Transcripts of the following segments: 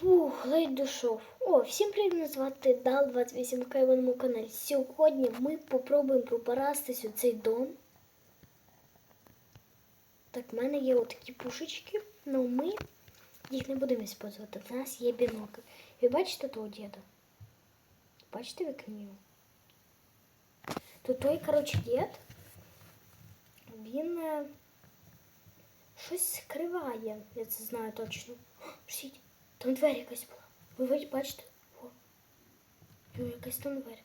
Фух, ледь дошов. О, всім привіт, звати Дал 28 к на моєму каналі. Сьогодні ми попробуємо попарастись у цей дом. Так, в мене є отакі пушечки, але ми їх не будемо використовувати. У нас є бінокль. Ви бачите того діда? Бачите вікні? То той, коротше, дід, він е, щось скриває, я це знаю точно. Пшіть, там двері якась була. Ви ви бачите? О, ну, якась там двері.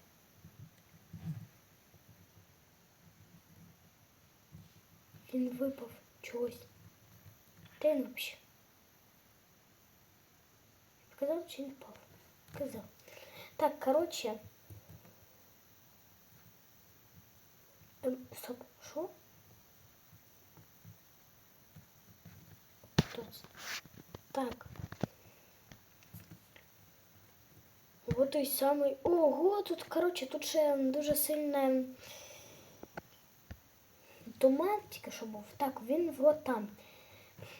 Він випав чогось. Де він взагалі? Казав чи не впав? Казав. Так, коротше. Ем, стоп, що? Хто це? Так. Вот той самий. Ого, тут, коротше, тут ще дуже сильне туман тільки що був. Так, він вот там.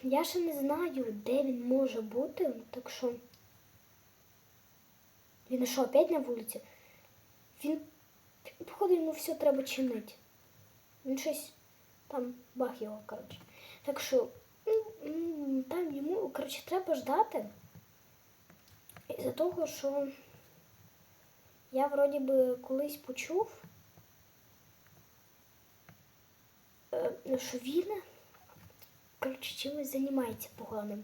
Я ще не знаю, де він може бути, так що. Він що, опять на вулиці? Він, походу, йому все треба чинити. Він щось там баг його, коротше. Так що м, там йому, коротше, треба ждати. Із-за того, що я вроді би колись почув, що він, коротше, чимось займається поганим.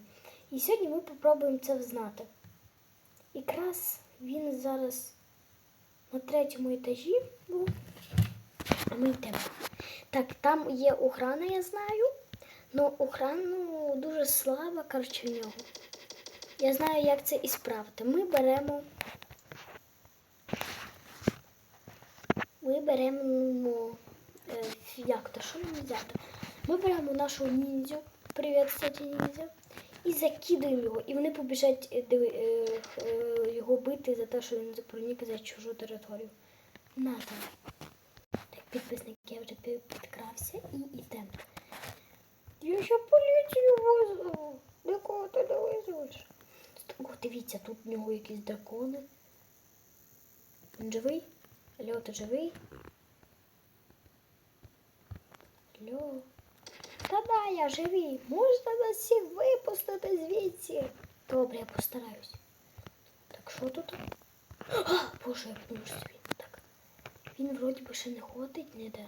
І сьогодні ми попробуємо це взнати. Якраз він зараз на третьому етажі був. А ми йдемо. Так, там є охрана, я знаю. але охрану дуже слаба, коротше, в нього. Я знаю, як це і справити. Ми беремо. Ми беремо. Е, як то? Що нам взяти? Ми беремо нашу ніндзю. Привіт, кстати, ніндзя. І закидаємо його. І вони побіжать е, е, його бити за те, що він проник за чужу територію. Надо. Так, підписник, я вже підкрався і йдемо. Я ще поліцію визову. До кого ти не визвеш? О, дивіться, тут в нього якісь дракони. Він живий? Алло, ти живий? Алло. Та да, я живий. Можна нас всіх випустити звідси. Добре, я постараюсь. Так, що тут? А, боже, я пнув собі. Так. Він вроді би ще не ходить ніде.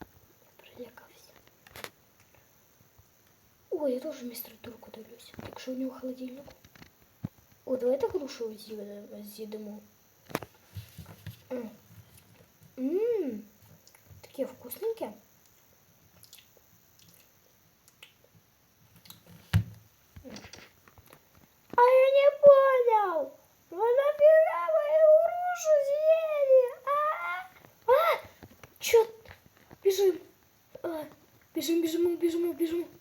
Я прилякався. О, я теж містер Турку дивлюся. Так що у нього холодильник? О, давайте грушу з'їде- з'їдемо. Ммм, таке вкусненьке. А я не понял. Вы нафига мою грушу съели? А, а, чё? Бежим. А, бежим, бежим, бежим, бежим.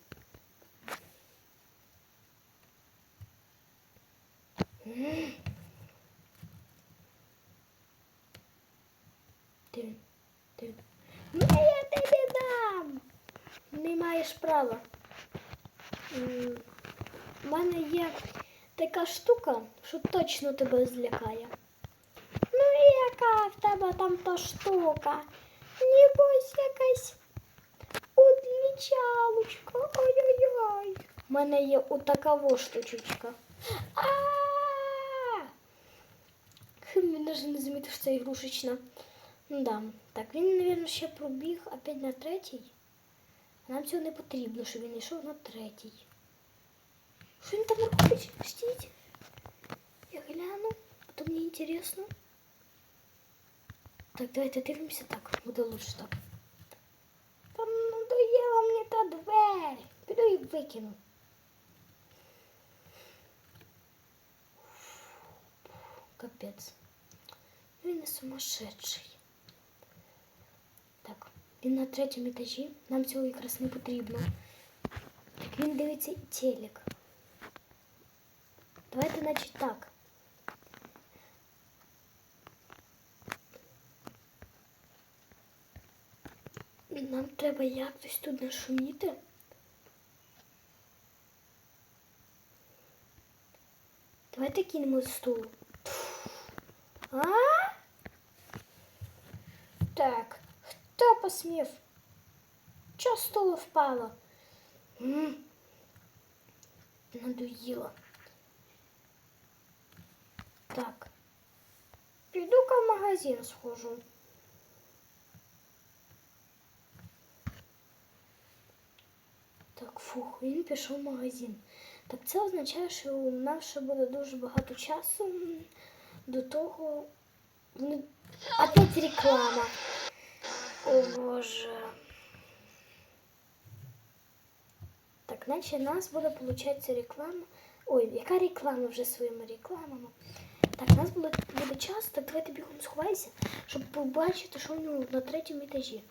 Штука, що точно тебе злякає. Ну яка в тебе там та штука? Небось якась удлічалочка. Ой-ой-ой. У мене є отака во штучечка. А! Він навіть не замітив, що це ігрушечна. Ну да. Так, він, мабуть, ще пробіг опять на третій. Нам цього не потрібно, щоб він йшов на третій. Що він там робить? Ждіть. Я гляну, а то мені інтересно. Так, давайте дивимося так, буде лучше так. Там надоїла мені та двері. Піду і викину. Капець. Він не сумасшедший. Так, він на третьому етажі. Нам цього якраз не потрібно. Так він дивиться і телек. Давайте, значить, так. Нам треба якось тут нашуміти. Давайте кинемо з стулу. А? Так, хто посмів? Чо з впало? М? Надоїло. Так. Піду-ка в магазин схожу. Так, фух, він пішов в магазин. Так це означає, що у нас ще буде дуже багато часу до того. Ну, Опять реклама. О боже. Так, наче нас буде получатися реклама. Ой, яка реклама вже своїми рекламами? Так, у нас буде, буде час, так давайте бігом сховайся, щоб побачити, що у нього на третьому етажі.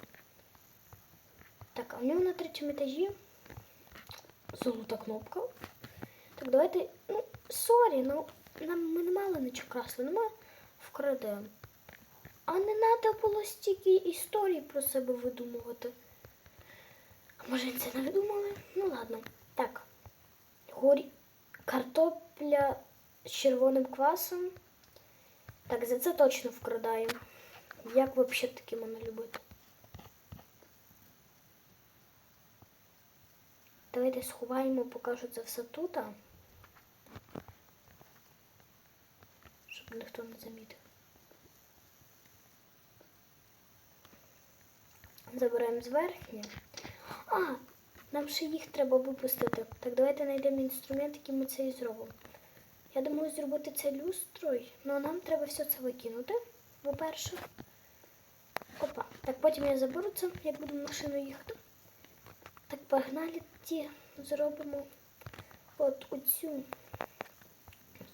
Так, а у нього на третьому етажі золота кнопка. Так, давайте. Ну, сорі, ну нам ми не мали нічого красного, ну ми вкрадемо. А не треба було стільки історій про себе видумувати. А може це не видумали? Ну ладно. Так. Горі... Картопля з червоним квасом. Так, за це точно вкрадаємо. Як взагалі таке мене любити? Давайте сховаємо, покажу це все тут. Щоб ніхто не замітив. Забираємо з верхнє. А, нам ще їх треба випустити. Так, давайте знайдемо інструмент, який ми це і зробимо. Я думаю, зробити це люстрою, але нам треба все це викинути, по-перше. Опа. Так, потім я заберу це, як буду в машину їхати. Так, погнали ті зробимо от оцю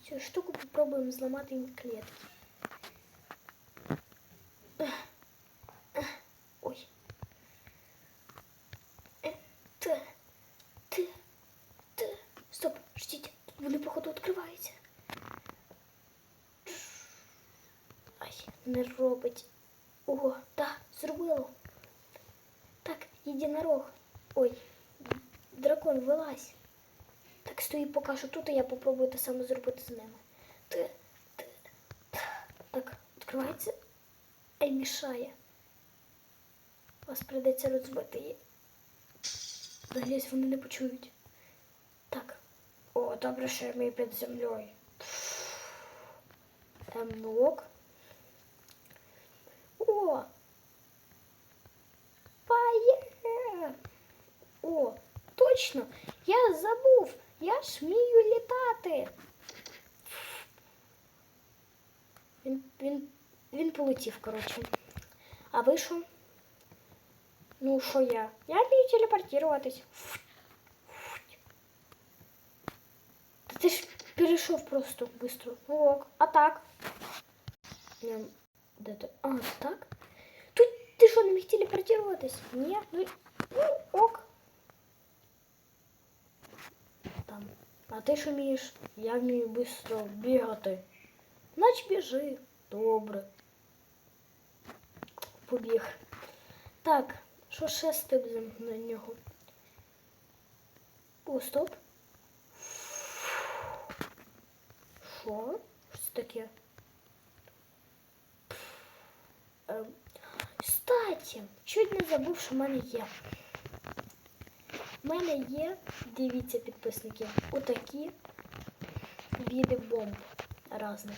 цю штуку, попробуємо зламати їм клітки. Ех, ех, Ой. Е, Т, Т, Т. Стоп, ждіть, вони походу відкриваються. Ай, не робить. О, так, зробило. Так, єдинорог. Ой, Дракон, вилазь. Так стої поки що тут, і я попробую те саме зробити з ними. Т, т, т. Так, відкривається. Ай, мішає. Вас прийдеться розбити її. Надіюсь, вони не почують. Так. О, добре, що ми під землею. Ем, ну. О! Пає! О, точно! Я забув! Я ж вмію літати. Він, він, він полетів, коротше. А ви що? Ну, що я? Я вмію телепортуватись. Та ти ж перейшов просто быстро. Ну ок. А так? Я... Де ти? А, так? Тут ти що, не міг телепортуватись? Ні? Ну, ну ок. Там. А ти що вмієш? Я вмію швидко бігати. Значить біжи. Добре. Побіг. Так, що ще стиблем на нього? О, стоп. Що? Що таке? Ем, Кстати, чуть не забув, що в мене є. У мене є, дивіться, підписники, отакі види бомб різних.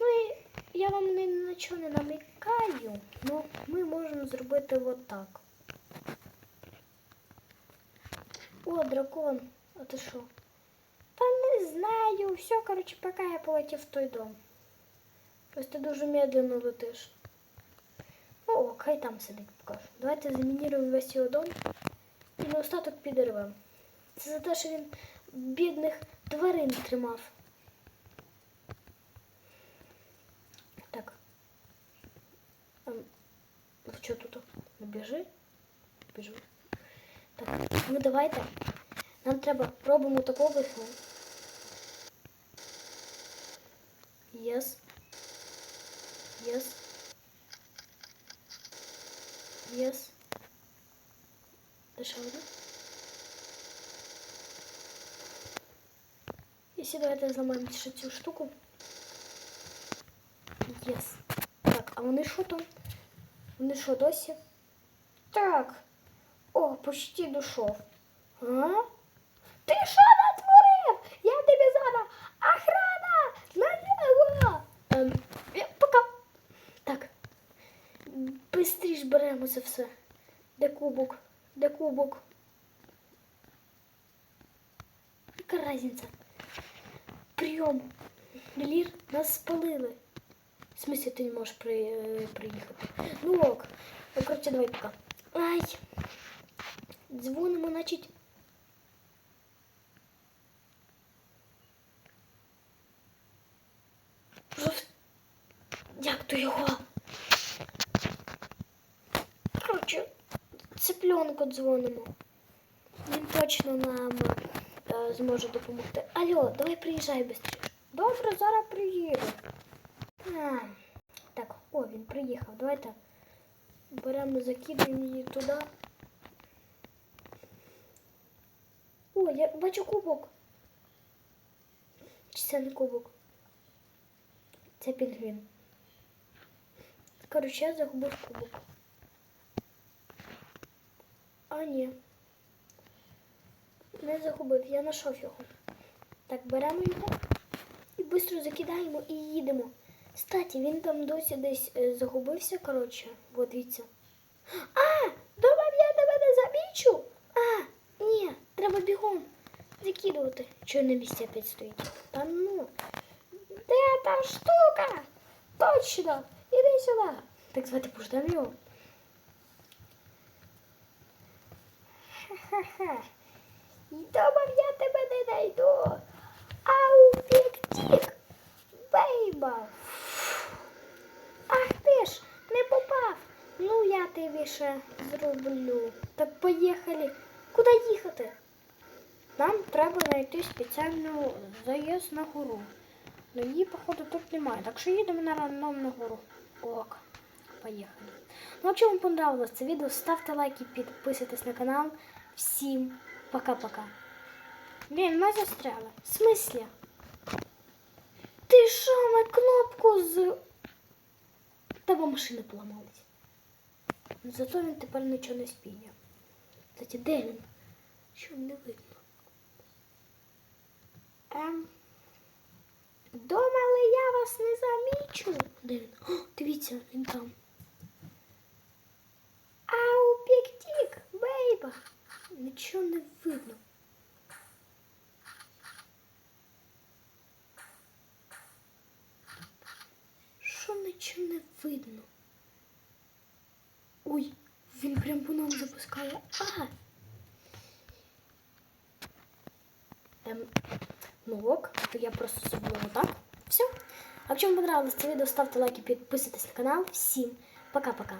Ну і я вам ні на чого не намікаю, але ми можемо зробити отак. О, дракон, а ти що? Та не знаю, все, коротше, поки я полетів в той дом. Просто дуже медленно летиш. Ну, ок, хай там сидить покажу. Давайте замініруємо весь його дом На остаток підірвемо. Це за те, що він бідних тварин тримав. Так. Ем, що тут? Ну, біжи? Біжу. Так, ну давайте. Нам треба робимо таку вихну. Yes. Yes. Yes. І всі давайте зламаємо ще цю штуку. Єс. Так, а вони що там? Вони що досі? Так. О, почти дошов. А? Ти що натворив? Я тобі зараз охрана! На нього! Ем, пока. Так. Бистріш беремо це все. Де кубок? Де кубок? Яка різниця? Прийом. Лір, нас спалили. В смысле, ти не можеш при, е, приїхати? Ну ок. Ну, коротше, давай пока. Ай. Дзвонимо, значить. Жов- Як то його? Коротше, цыпленку дзвонимо. Він точно нам е, зможе допомогти. Алло, давай приїжджай швидше. Добре, зараз приїду. А, так, о, він приїхав. Давайте беремо, закидаємо її туди. О, я бачу кубок. Чи це не кубок? Це пінгвін. Коротше, я загубив кубок. А, ні. Не загубив, я знайшов його. Так, беремо його і швидко закидаємо і їдемо. Кстати, він там досі десь е, загубився, коротше. От дивіться. А! Думав, я тебе не замічу. А, ні, треба бігом закидувати. Чого на місці опять стоїть? Та ну. Де та штука? Точно! Іди сюди. Так звати пождемо його. Ха-ха-ха. І думав, я тебе не знайду. Ау, пік-тік, бейба. Ах ти ж, не попав. Ну, я тобі ще зроблю. Так поїхали. Куди їхати? Нам треба знайти спеціальну заїзд на гору. Ну її, походу, тут немає. Так що їдемо на рандомну гору. Ок. Поїхали. Ну, якщо вам понравилось це відео, ставте лайки, підписуйтесь на канал. Всім пока-пока. Блін, ми застряли. В смислі? Ти що, ми кнопку з. Тебе машина поламалась. Ну, Зато він тепер нічого не спіє. Кстати, де він? Що не видно? Ем. Думали, я вас не замічу. Де він? О, дивіться, він там. Ау, пік-тік, бейба. Нічого не видно. Що нічого не видно? Ой, він прям по нам запускає. А! Ем, ну ок, то я просто зроблю так. Все. А якщо вам понравилось це відео, ставте лайки, підписуйтесь на канал. Всім пока-пока.